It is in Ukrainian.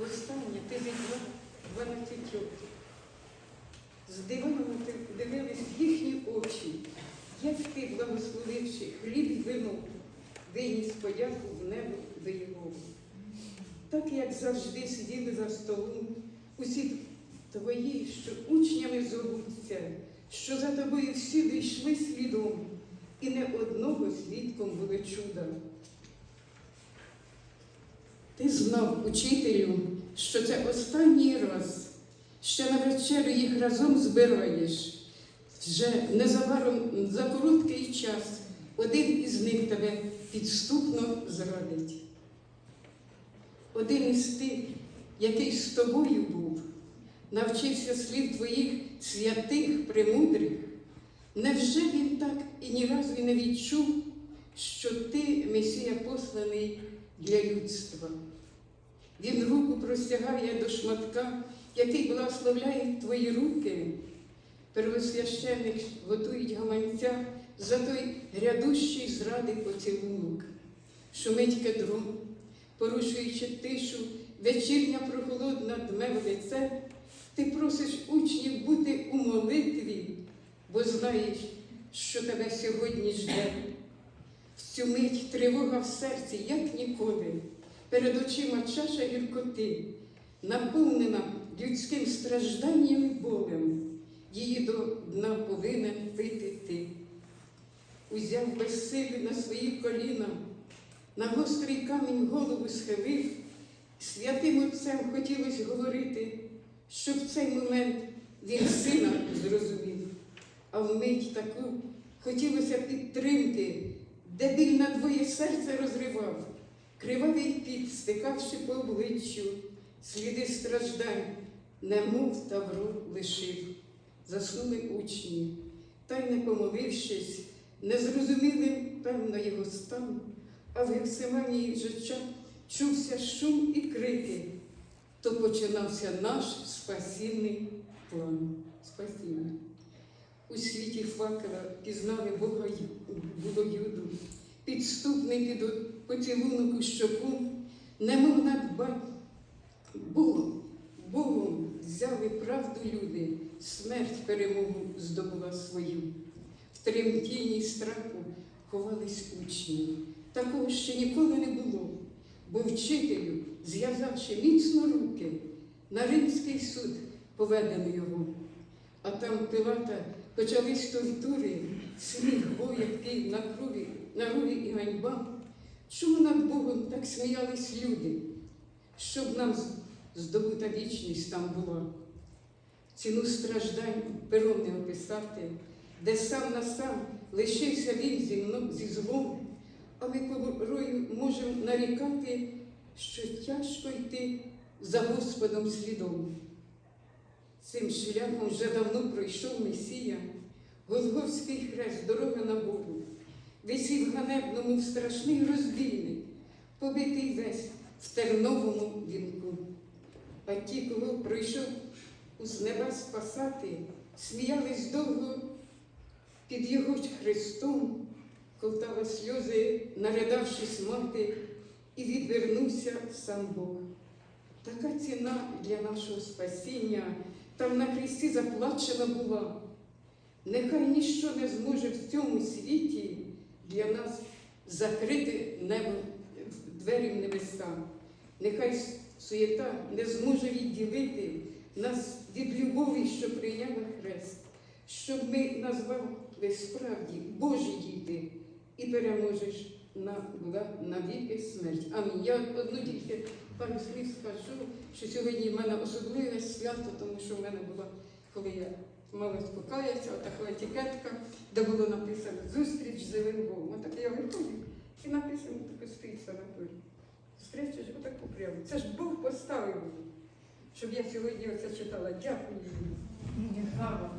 Востаннє ти відла 12 років. Здивовано ти дивились їхні очі, як ти, благословивши хліб і вино, виніс подяку в небо до Єгови. Так як завжди сиділи за столом, усі твої, що учнями зовуться, що за тобою всюди йшли слідом, і не одного свідком були чуда. Ти знав, учителю, що це останній раз, що на вечерю їх разом збираєш. Вже незабаром за короткий час один із них тебе підступно зрадить. Один із тих, який з тобою був, навчився слів твоїх святих, премудрих. Невже він так і ні разу не відчув, що ти Месія посланий для людства? Він руку простягає до шматка, який благословляє твої руки. Первосвященник готують гаманця за той грядущий зради поцілунок. Шумить кедром, порушуючи тишу, вечірня прохолодна дме в лице, ти просиш учнів бути у молитві, бо знаєш, що тебе сьогодні жде. В цю мить тривога в серці, як ніколи, перед очима чаша гіркоти, наповнена людським стражданням і болем, її до дна повинен пити ти. Узяв безсилі на свої коліна, на гострий камінь голову схилив, святим отцем хотілося говорити, щоб в цей момент він сина зрозумів, а вмить таку хотілося підтримки, де біль на двоє серце розривав, кривавий піт, стикавши по обличчю, сліди страждань, немов тавро лишив. Заснули учні, та й не помолившись, не зрозуміли, певно, його стан, а в Гефсиманії життя чувся шум і крики, то починався наш спасінний план. Спасіння. У світі факела пізнали Бога було юду, підступний під поцілунок у щоку, немов надбать Богом, Богом взяли правду люди, смерть перемогу здобула свою. В тремтінні страху ховались учні. Такого ще ніколи не було, бо вчителю, зв'язавши міцно руки, на римський суд поведено його. А там Пилата почались тортури, сміх, боякий на крові, на ролі і ганьба. Чому над Богом так сміялись люди, щоб нам здобута вічність там була? Ціну страждань пером не описати, де сам на сам лишився він зі мною зі злом, а ми порою можемо нарікати, що тяжко йти за Господом слідом. Цим шляхом вже давно пройшов Месія, Голгофський хрест, дорога на Богу, висів ганебному страшний розбійник, побитий весь в терновому вінку. А ті, кого пройшов з неба спасати, сміялись довго під його хрестом, ковтала сльози, наридавшись мати, і відвернувся сам Бог. Така ціна для нашого спасіння там на хресті заплачена була. Нехай ніщо не зможе в цьому світі для нас закрити небо двері в небеса. Нехай суєта не зможе відділити нас від любові, що прийняла хрест, щоб ми назвали справді Божі діти і переможеш на, на віки смерть. Амінь. Я одну тільки пару слів скажу, що сьогодні в мене особливе свято, тому що в мене була, коли я мала спокаятися, отака етикетка, де було написано зустріч з живим Отак я виходжу і написано таке стоїть санаторій. Зустрічаєш отаку прямо. Це ж Бог поставив, мені, щоб я сьогодні оце читала. Дякую. Слава.